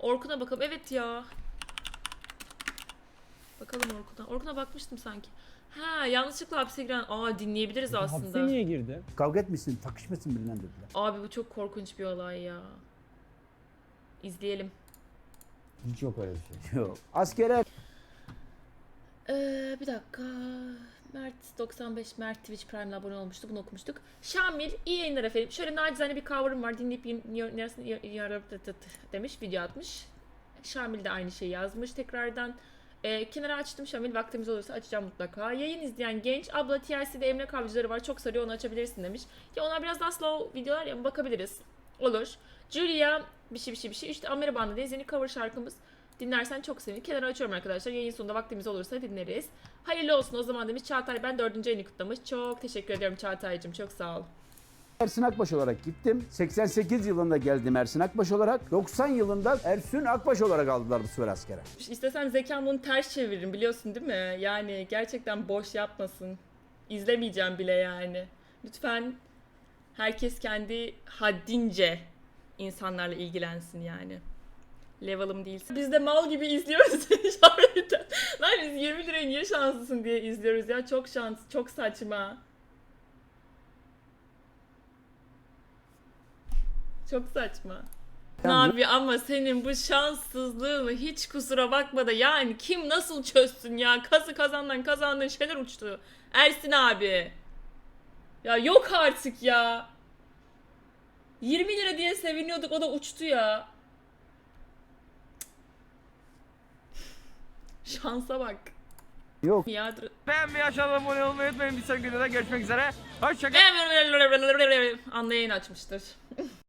Orkun'a bakalım. Evet ya. Bakalım Orkun'a. Orkun'a bakmıştım sanki. Ha yanlışlıkla hapse giren. Aa dinleyebiliriz aslında. Hapse niye girdi? Kavga etmişsin, takışmışsın birinden dediler. Abi bu çok korkunç bir olay ya. İzleyelim. Hiç yok öyle bir şey. Yok. Askere Ee, bir dakika. Mert 95 Mert Twitch Prime'la abone olmuştu. Bunu okumuştuk. Şamil iyi yayınlar efendim. Şöyle nacizane bir cover'ım var. Dinleyip yin- yin- yarısını y- yarı- tı- tı- tı demiş. Video atmış. Şamil de aynı şeyi yazmış tekrardan. Ee, kenara açtım Şamil. Vaktimiz olursa açacağım mutlaka. Yayın izleyen genç. Abla TLC'de emlak avcıları var. Çok sarıyor onu açabilirsin demiş. Ya onlar biraz daha slow videolar ya bakabiliriz. Olur. Julia bir şey bir şey bir şey. İşte Ameri Bandı'dayız. Yeni cover şarkımız. Dinlersen çok sevinirim. Kenara açıyorum arkadaşlar. Yayın sonunda vaktimiz olursa dinleriz. Hayırlı olsun o zaman demiş Çağatay. Ben dördüncü ayını kutlamış. Çok teşekkür ediyorum Çağatay'cığım. Çok sağ ol. Ersin Akbaş olarak gittim. 88 yılında geldim Ersin Akbaş olarak. 90 yılında Ersun Akbaş olarak aldılar bu sefer askere. İstesem zekam bunu ters çeviririm biliyorsun değil mi? Yani gerçekten boş yapmasın. İzlemeyeceğim bile yani. Lütfen herkes kendi haddince insanlarla ilgilensin yani. Level'ım değilse. Biz de mal gibi izliyoruz işaretten. Lan biz 20 liraya niye şanslısın diye izliyoruz ya. Çok şans, çok saçma. Çok saçma. Abi ama senin bu şanssızlığını hiç kusura bakma da yani kim nasıl çözsün ya? Kazı kazandan kazandığın şeyler uçtu. Ersin abi. Ya yok artık ya. 20 lira diye seviniyorduk o da uçtu ya. Şansa bak. Yok. Ya dur- Beğenmeyi aşağıdan abone olmayı unutmayın. Bir sonraki videoda görüşmek üzere. Hoşçakalın. Anla yayın açmıştır.